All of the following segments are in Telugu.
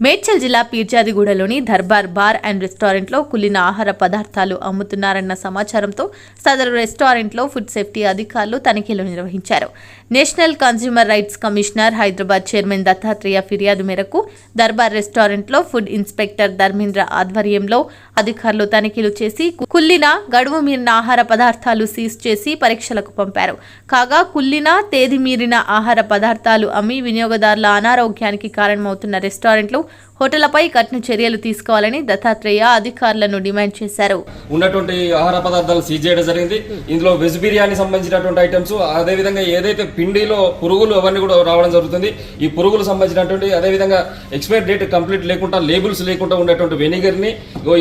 మేడ్చల్ జిల్లా పీర్జాదిగూడలోని దర్బార్ బార్ అండ్ రెస్టారెంట్లో కుళ్ళిన ఆహార పదార్థాలు అమ్ముతున్నారన్న సమాచారంతో సదరు రెస్టారెంట్లో ఫుడ్ సేఫ్టీ అధికారులు తనిఖీలు నిర్వహించారు. National consumer rights commissioner Hyderabad chairman Dattatreya ఫిర్యాదు మేరకు దర్బార్ రెస్టారెంట్లో ఫుడ్ ఇన్స్పెక్టర్ ధర్మేంద్ర ఆధ్వర్యంలో అధికారులు తనిఖీలు చేసి కుల్లిన గడువు మీరిన ఆహార పదార్థాలు సీజ్ చేసి పరీక్షలకు పంపారు. కాగా కుల్లిన తేదీ మీరిన ఆహార పదార్థాలు అమ్మి వినియోగదారుల అనారోగ్యానికి కారణమవుతున్న రెస్టారెంట్లు హోటళ్ళపై కఠిన చర్యలు తీసుకోవాలని దత్తాత్రేయ అధికారులను డిమాండ్ చేశారు. ఉన్నటువంటి ఆహార పదార్థాలు సీజ్ చేయడం జరిగింది. ఇందులో వెజ్ బిర్యానీ సంబంధించినటువంటి ఐటమ్స్ అదేవిధంగా ఏదైతే పిండిలో పురుగులు అవన్నీ కూడా రావడం జరుగుతుంది. ఈ పురుగులు సంబంధించినటువంటి అదేవిధంగా ఎక్స్పైర్ డేట్ కంప్లీట్ లేకుండా లేబుల్స్ లేకుండా ఉండేటువంటి వెనిగర్ని ఇగో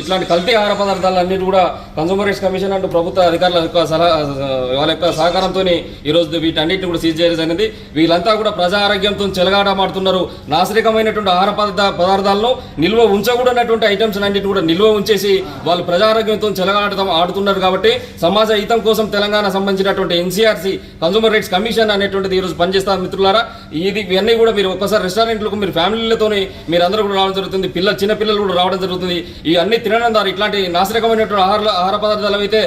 ఇట్లాంటి కల్తీ ఆహార పదార్థాలన్నిటి కూడా కన్సూమర్ రైట్స్ కమిషన్ అంటూ ప్రభుత్వ అధికారుల యొక్క సలహా వాళ్ళ యొక్క సహకారంతో ఈరోజు వీటన్నిటిని కూడా సీజ్ చేయడం జరిగింది. వీళ్ళంతా కూడా ప్రజా ఆరోగ్యంతో చెలగాటమాడుతున్నారు నాశరికమైనటువంటి ఆహార పదార్థ పదార్థాల్లో నిల్వ ఉంచకూడనటువంటి ఐటమ్స్ అన్నిటి కూడా నిల్వ ఉంచేసి వాళ్ళు ప్రజారోగ్యంతో చెలగాడటం ఆడుతున్నారు కాబట్టి సమాజ హితం కోసం తెలంగాణ సంబంధించినటువంటి ఎన్సీఆర్సీ కన్సూమర్ రైట్స్ కమిషన్ అనేటువంటిది ఈరోజు పనిచేస్తారు మిత్రులారా. ఇది ఇవన్నీ కూడా మీరు ఒక్కసారి రెస్టారెంట్లకు మీరు ఫ్యామిలీలతోనే మీరు అందరూ కూడా రావడం జరుగుతుంది. పిల్ల చిన్న పిల్లలు కూడా రావడం జరుగుతుంది. ఈ అన్ని తినడం ద్వారా ఇట్లాంటి నాశనకమైనటువంటి ఆహార ఆహార పదార్థాలు అయితే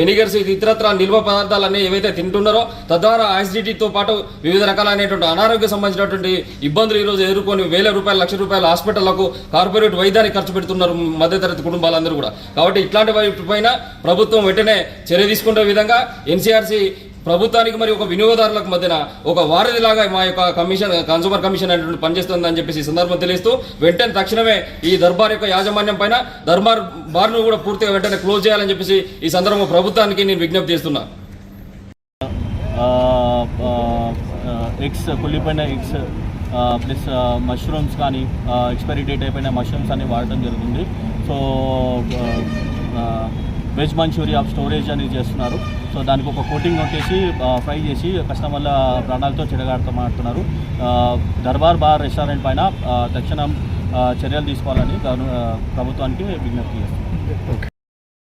వెనిగర్స్ ఇతరత్ర నిల్వ పదార్థాలు అన్ని ఏవైతే తింటున్నారో తద్వారా యాసిడిటీతో పాటు వివిధ రకాలైనటువంటి అనారోగ్య సంబంధించినటువంటి ఇబ్బందులు ఈరోజు ఎదుర్కొని వేల రూపాయలు లక్ష రూపాయల హాస్పిటళ్ళకు కార్పొరేట్ వైద్యానికి ఖర్చు పెడుతున్నారు మధ్యతరగతి కుటుంబాలందరూ కూడా. కాబట్టి ఇట్లాంటి పైన ప్రభుత్వం వెంటనే చర్య తీసుకునే విధంగా ఎన్సీఆర్సీ ప్రభుత్వానికి మరి ఒక వినియోగదారులకు మధ్యన ఒక వారధిలాగా మా యొక్క కమిషన్ కన్సూమర్ కమిషన్ అనేటువంటి పనిచేస్తుందని చెప్పేసి ఈ సందర్భం తెలియస్తూ వెంటనే తక్షణమే ఈ దర్బార్ యొక్క యాజమాన్యం పైన దర్బార్ బార్ను కూడా పూర్తిగా వెంటనే క్లోజ్ చేయాలని చెప్పేసి ఈ సందర్భంగా ప్రభుత్వానికి నేను విజ్ఞప్తి చేస్తున్నా. ఎక్స్ కొల్లిపోయిన ఎక్స్ ప్లస్ మష్రూమ్స్ కానీ ఎక్స్పైరీ డేట్ అయిపోయిన మష్రూమ్స్ అన్ని వాడటం జరుగుతుంది. సో వెజ్ మంచూరియా స్టోరేజ్ అనేది చేస్తున్నారు. సో దానికి ఒక కోటింగ్ కొట్టేసి ఫ్రై చేసి కస్టమర్ల ప్రాణాలతో చెడగాడతామంటున్నారు మాడుతున్నారు దర్బార్ బార్ రెస్టారెంట్ పైన తక్షణం చర్యలు తీసుకోవాలని ప్రభుత్వానికి విజ్ఞప్తి చేస్తున్నారు.